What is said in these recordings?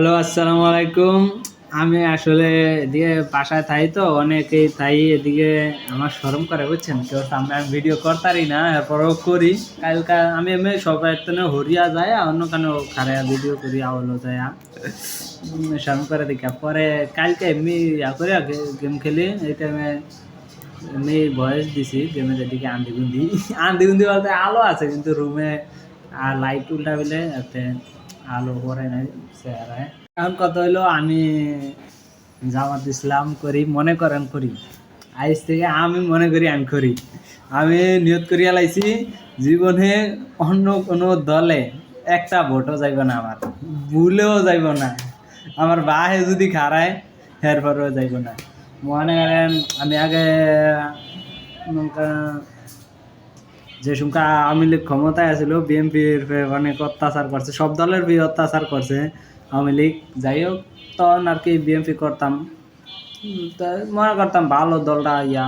Hello, আসসালামু আলাইকুম। আমি আসলে এদিকে বাসায় থাই তো, অনেকেই থাই এদিকে আমার শরম করে, বুঝছেন? কেউ সামনে আমি ভিডিও করতারি না, এরপরও করি। কালকা আমি এমনি সবাই তো হরিয়া যায়, অন্য কেন খারায়া ভিডিও করি আওলো যায়। শরম করে দেখা। পরে কালকে এমনি ইয়া করে গেম খেলি। এই টাইমে এমনি ভয়েস দিছি গেমের এদিকে আন্দি গুন্দি আন্দি গুন্দি বলতে আলো আছে, কিন্তু রুমে আর লাইট উল্টা পেলে আলো পরে নাই, চেহারায়। এখন কত হইল, আমি জামাত ইসলাম করি, মনে করেন করি। আজ থেকে আমি মনে করি আমি করি। আমি নিয়ত করিয়া লাইছি, জীবনে অন্য কোনো দলে একটা ভোটও যাইব না আমার। ভুলেও যাইব না। আমার বাহে যদি খারায় এরপরেও যাইব না। মনে করেন, আমি আগে যে সুমকা আওয়ামী লীগ ক্ষমতায় আছিল, বিএনপির অনেক অত্যাচার করছে, সব দলের বি অত্যাচার করছে আওয়ামী লীগ। যাই হোক, তখন আর কি বিএনপি করতাম। মনে করতাম ভালো দলটা ইয়া।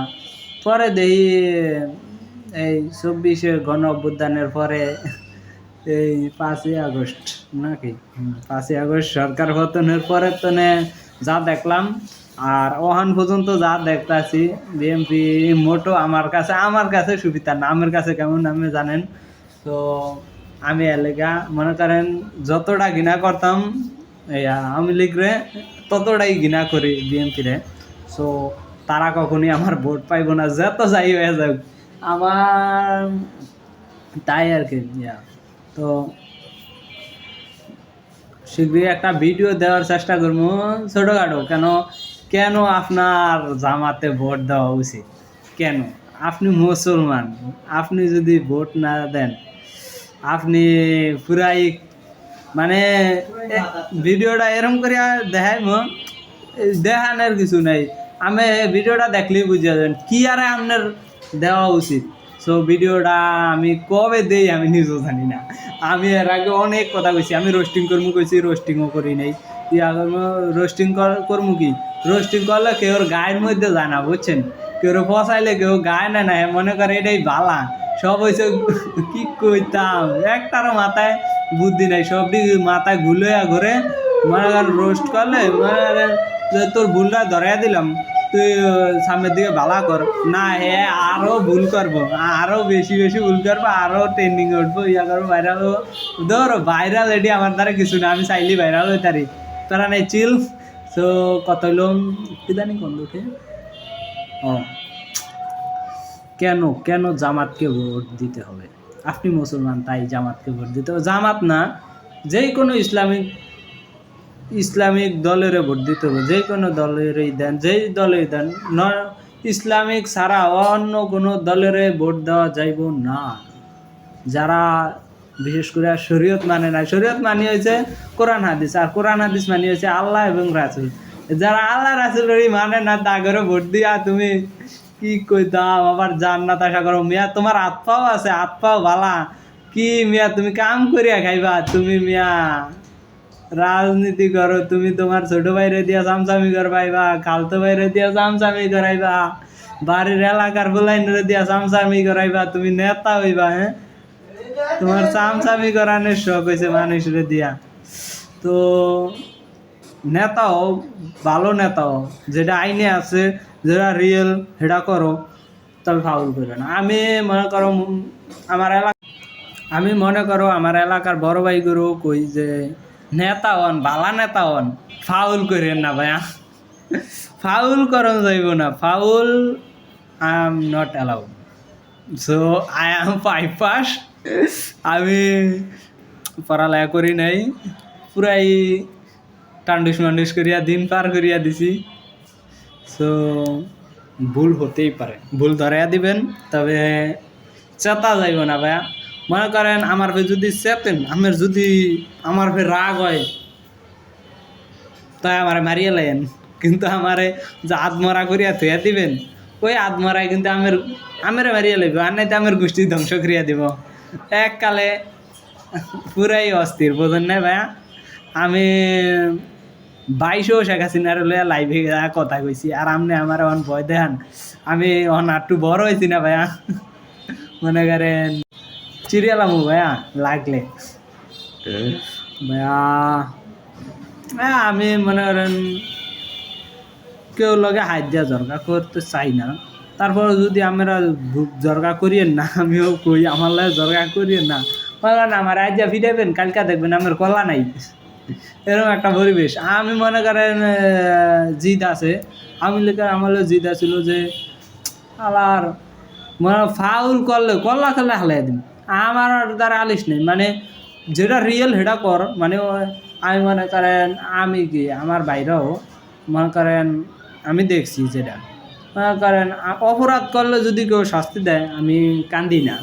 পরে দেখি, এই চব্বিশে গণ অভ্যুত্থানের পরে এই পাঁচই আগস্ট নাকি? পাঁচই আগস্ট সরকার পতনের পরে তো যা দেখলাম, আর ওহান পর্যন্ত যা দেখতাছি বিএমপি মোটো আমার কাছে আমার কাছে সুবিধা না, আমার কাছে কেমন আমি জানেন? তো আমি এলাকা মনে করেন, যতটা ঘৃণা করতাম আওয়ামী লীগরে ততটাই ঘৃণা করি বিএনপি রে। সো তারা কখনই আমার ভোট পাইব না, যত যাই হয়ে যাক। আমার, তাই আর কি তো শীঘ্রই একটা ভিডিও দেওয়ার চেষ্টা করব। ছোটোখাটো, কেন কেন আপনার জামাতে ভোট দেওয়া উচিত? কেন? আপনি মুসলমান, আপনি যদি ভোট না দেন, আপনি পুরাই মানে ভিডিওটা এরম করে দেখাই দেখানোর কিছু নাই। আমি ভিডিওটা দেখলেই বুঝে যাবেন কি আর আপনার দেওয়া উচিত। সো ভিডিওটা আমি কবে দেই আমি নিজেও জানি না। আমি এর আগে অনেক কথা কইছি, আমি রোস্টিং করব কইছি রোস্টিংও করি নাই। ইয়া রোস্টিং করব কি? রোস্টিং করলে কেউ গায়ের মধ্যে যায় না, বুঝছেন? কেউ ফসাইলে কেউ গায়ে না না, মনে করে এটাই বালা। সব হয়েছে কি কইতাম? একটারও মাথায় বুদ্ধি নাই সব দিক মাথায় ঘুলোয়া ঘরে মনে করেন রোস্ট করলে, মনে করেন তোর ভুলটা ধরাই দিলাম। তুই সামনের দিকে ভালা কর। না, হে, আরও ভুল করব। আরও বেশি বেশি ভুল করব, আরও ট্রেন্ডিং উঠবো, ইয়া করব ভাইরাল হব। ধর ভাইরাল এটি আমার দ্বারা কিছু না, আমি চাইলেই ভাইরাল হয়ে তারি। তোরা নাই চিল তো কত কি জানি কোন দুঃখে ও। কেন কেন জামাতকে ভোট দিতে হবে? আপনি মুসলমান, তাই জামাতকে ভোট দিতে হবে। জামাত না, যেই কোনো ইসলামিক ইসলামিক দলের ভোট দিতে হবে, যে কোনো দলেরই দেন যেই দলেই দেন, ন, ইসলামিক ছাড়া অন্য কোনো দলের ভোট দেওয়া যাইব না। যারা, বিশেষ করে শরীয়ত মানে না শরীয়ত মানি হয়েছে কোরআন, হাদিস, আর কোরআন, হাদিস মানি হয়েছে আল্লাহ এবং রাসুল। যারা আল্লাহ রাসুলেরই মানে না, তা করে ভোট দিয়া তুমি কি কইতাম আবার জান্নাত আশা করো, মিয়া তোমার হাত পাও আছে, হাত পাও ভালা কি মিয়া, তুমি কাম করিয়া খাইবা, তুমি মিয়া? রাজনীতি করো, তুমি তোমার ছোট ভাইরে দিয়া চামচামি করবাইবা, খালতো ভাইরে দিয়া চামচামি করাইবা, বাড়ির এলাকার বুলাইনরে দিয়া চামচামি করাইবা, তুমি নেতা হইবা হ্যাঁ? তোমার চামচামি করানোর শখ হয়েছে মানুষরে দিয়া। তো নেতা হও ভালো নেতা হও যেটা আইনে আছে, যেটা রিয়েল সেটা করো, তবে ফাউল করো না। আমি মনে করো, আমার এলাকা আমি মনে করো আমার এলাকার বড় ভাই গুরু কই যে নেতা হন বালা নেতা হন ফাউল করেন না ভাইয়া। ফাউল করন যাইব না। Foul I am not allowed so I am five pass আমি পড়ালেখা করি নাই। পুরাই টান্ডুস মান্ডুস করিয়া, দিন পার করিয়া দিছি। সো ভুল হতেই পারে। ভুল ধরাইয়া দিবেন, তবে চেতা যাইব না ভাইয়া। মনে করেন আমার ফে যদি চেতেন আমার যদি আমার ফে রাগ হয়, তাই আমার মারিয়ে লাইন কিন্তু আমারে যে আত্মরা করিয়া থুয়া দিবেন, ওই আত্মরাই কিন্তু আমের আমের মারিয়ে লাইব, আর নাই তো আমের গোষ্ঠী ধ্বংস করিয়া দিব। এককালে পুরাই অস্থির, বোঝেন না ভাইয়া? আমি বাইশও শেখ হাসিনার লইয়া লাইভে কথা কইছি, আর আমনে আমার অন ভয় দেখান। আমি অন আটটু বড় হয়েছি না ভাইয়া? মনে করেন চিরিয়ালামু ভাইয়া লাগলে ভাইয়া হ্যাঁ আমি মনে করেন কেউ লগে হাত দিয়া জরগা করতে চাই না। তারপর যদি আমরা জরগা করিয়েন না আমিও কই আমার লাগে জরগা করিয়েন না। মনে করেন আমার আজ যা ফিরাবেন কালকা দেখবেন আমার কলা নাই। এরকম একটা পরিবেশ। আমি মনে করেন জিদ আছে। আমি লেখা আমার জিদ আছিল যে আলার মনে ফাউল করলে কল্লা করলে হালাই দিন আমার আর দ্বারা আলিস নেই। মানে যেটা রিয়েল সেটা কর। মানে আমি মনে করেন, আমি কি আমার বাইরেও মনে করেন, আমি দেখছি যেটা। মনে করেন অপরাধ করলে যদি কেউ শাস্তি দেয়, আমি কান্দি না।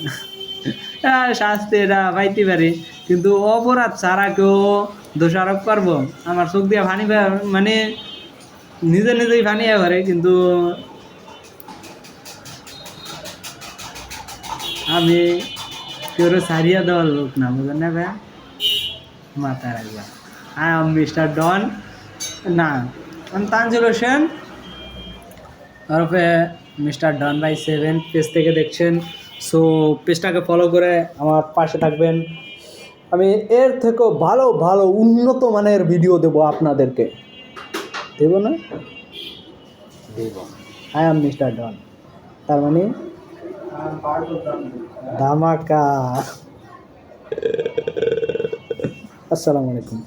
শাস্তি এটা পাইতে পারি। কিন্তু অপরাধ ছাড়া কেউ দোষারোপ করব। আমার চোখ দিয়ে ফানি মানে নিজে নিজেই ফানি পারে কিন্তু আমি কেউ সারিয়া দেওয়ার লোক না বুঝলেন না ভাই মাথা রাখবা। আই এম মিস্টার ডন না আমি তানজিল হোসেন। ওরফে mister Don by seven page থেকে দেখছেন। সো পেজটাকে ফলো করে আমার পাশে থাকবেন। আমি এর থেকেও ভালো ভালো উন্নত মানের ভিডিও দেব আপনাদেরকে। দেব না? দেব। আই এম মিস্টার ডন তার মানে ধামাকা আসসালামু আলাইকুম